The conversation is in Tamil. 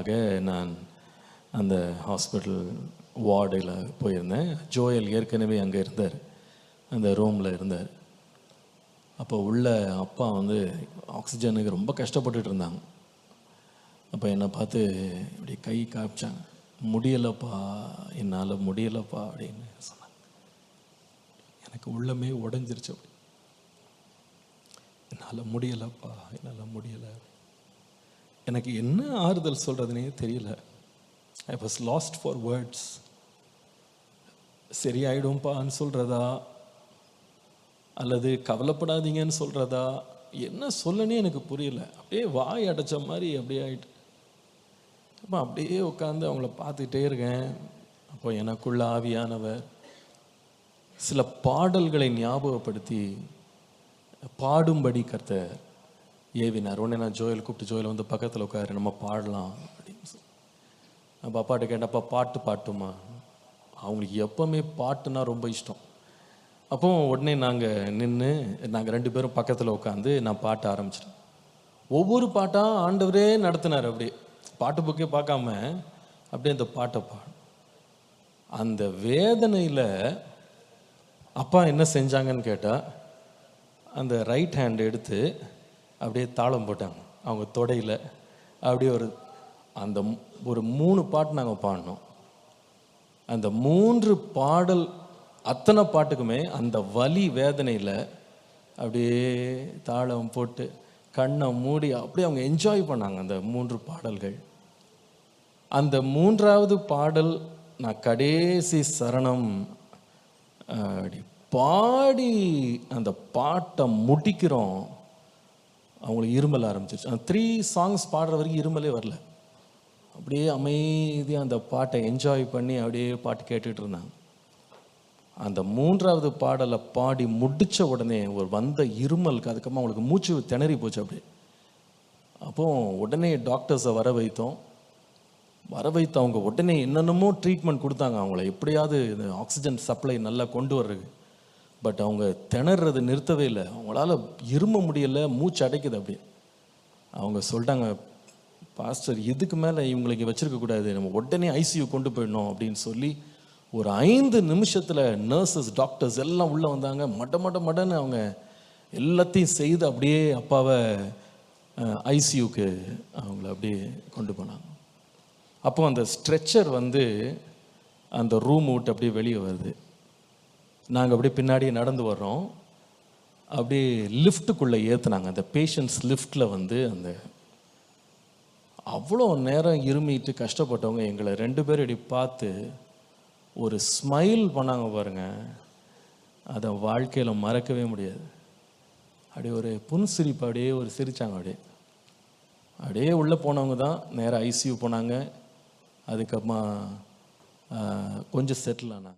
ஆக நான் அந்த ஹாஸ்பிட்டல் வார்டில் போயிருந்தேன். ஜோயல் ஏற்கனவே அங்கே இருந்தார். அந்த ரூமில் இருந்தார். அப்போ உள்ள அப்பா வந்து ஆக்சிஜனுக்கு ரொம்ப கஷ்டப்பட்டுட்டு இருந்தாங்க. அப்போ என்னை பார்த்து இப்படி கை காமிச்சாங்க. முடியலப்பா என்னால் முடியலப்பா அப்படின்னு சொன்னாங்க. எனக்கு உள்ளமே உடஞ்சிருச்சு அப்படி. என்னால் முடியலப்பா என்னால் முடியலை எனக்கு என்ன ஆறுதல் சொல்கிறதுனே தெரியல. I was lost for words சரியாயிடும்ப்பான்னு சொல்கிறதா அல்லது கவலைப்படாதீங்கன்னு சொல்கிறதா என்ன சொல்லனே எனக்கு புரியல. அப்படியே வாய் அடைச்ச மாதிரி அப்படியே ஆயிட்டு. அப்போ அப்படியே உட்காந்து அவங்கள பார்த்துக்கிட்டே இருக்கேன். அப்போ எனக்குள்ள ஆவியானவர் சில பாடல்களை ஞாபகப்படுத்தி பாடும்படி கர்த்தர் ஏவினார் உடனே நான் ஜோயல் கூப்பிட்டு ஜோயல் வந்து பக்கத்தில் உட்காரு நம்ம பாடலாம் அப்படின்னு சொல்லி. அப்போ அப்பாட்ட கேட்டப்பா பாட்டு பாட்டுமா அவங்களுக்கு எப்போவுமே பாட்டுனா ரொம்ப இஷ்டம். அப்போ உடனே நாங்கள் நின்று நாங்கள் ரெண்டு பேரும் பக்கத்தில் உட்காந்து நான் பாட்ட ஆரம்பிச்சிட்டேன் ஒவ்வொரு பாட்டாக ஆண்டவரே நடத்தினார் அப்படியே. பாட்டு புக்கே பார்க்காம அப்படியே அந்த பாட்டை பாடு அந்த வேதனையில் அப்பா என்ன செஞ்சாங்கன்னு கேட்டால் அந்த ரைட் ஹேண்ட் எடுத்து அப்படியே தாளம் போட்டாங்க. அவங்க தொடையில் அப்படியே ஒரு அந்த ஒரு மூணு பாட்டு நாங்கள் பாடினோம். அந்த மூன்று பாடல் அத்தனை பாட்டுக்குமே அந்த வலி வேதனையில் அப்படியே தாளம் போட்டு கண்ணை மூடி அப்படியே அவங்க என்ஜாய் பண்ணாங்க அந்த மூன்று பாடல்கள். அந்த மூன்றாவது பாடல் நான் கடைசி சரணம் அப்படி பாடி அந்த பாட்டை முடிக்கிறோம். அவங்களுக்கு இருமல் ஆரம்பிச்சிருச்சு. அந்த த்ரீ சாங்ஸ் பாடுற வரைக்கும் இருமலே வரல. அப்படியே அமைதியாக அந்த பாட்டை என்ஜாய் பண்ணி அப்படியே பாட்டு கேட்டுட்டு இருந்தாங்க. அந்த மூன்றாவது பாடலை பாடி முடித்த உடனே ஒரு வந்த இருமலுக்கு அதுக்கப்புறமா அவங்களுக்கு மூச்சு திணறி போச்சு அப்படியே. அப்போ உடனே டாக்டர்ஸை வர வைத்தோம். வர வைத்து அவங்க உடனே என்னென்னமோ ட்ரீட்மெண்ட் கொடுத்தாங்க. அவங்கள எப்படியாவது இந்த ஆக்சிஜன் சப்ளை நல்லா கொண்டு வர்றது பட் அவங்க திணறது நிறுத்தவே இல்லை. அவங்களால இரும முடியல மூச்சு அடைக்குது அப்படியே. அவங்க சொல்லிட்டாங்க பாஸ்டர் இதுக்கு மேலே இவங்களுக்கு வச்சுருக்கக்கூடாது நம்ம உடனே ஐசியூ கொண்டு போயிடணும் அப்படின்னு சொல்லி ஒரு ஐந்து நிமிஷத்தில் நர்சஸ் டாக்டர்ஸ் எல்லாம் உள்ளே வந்தாங்க. மட மட மடன்னு அவங்க எல்லாத்தையும் செய்து அப்படியே அப்பாவை ஐசியூக்கு அவங்கள அப்படியே கொண்டு போனாங்க. அப்போ அந்த ஸ்ட்ரெச்சர் வந்து அந்த ரூம் விட்டு அப்படியே வெளியே வருது. நாங்கள் அப்படியே பின்னாடியே நடந்து வர்றோம். அப்படியே லிஃப்ட்டுக்குள்ளே ஏற்றுனாங்க அந்த பேஷண்ட்ஸ் லிஃப்ட்டில் வந்து அந்த அவ்வளோ நேரம் இருமிட்டு கஷ்டப்பட்டவங்க எங்களை ரெண்டு பேரும் இப்படி பார்த்து ஒரு ஸ்மைல் பண்ணாங்க பாருங்க. அதை வாழ்க்கையில் மறக்கவே முடியாது. அப்படியே ஒரு புன்சிரிப்பு அப்படியே ஒரு சிரிச்சாங்க அப்படியே. அப்படியே உள்ளே போனவங்க தான் நேராக ஐசியூ போனாங்க. அதுக்கப்புறமா கொஞ்சம் செட்டில் ஆனாங்க.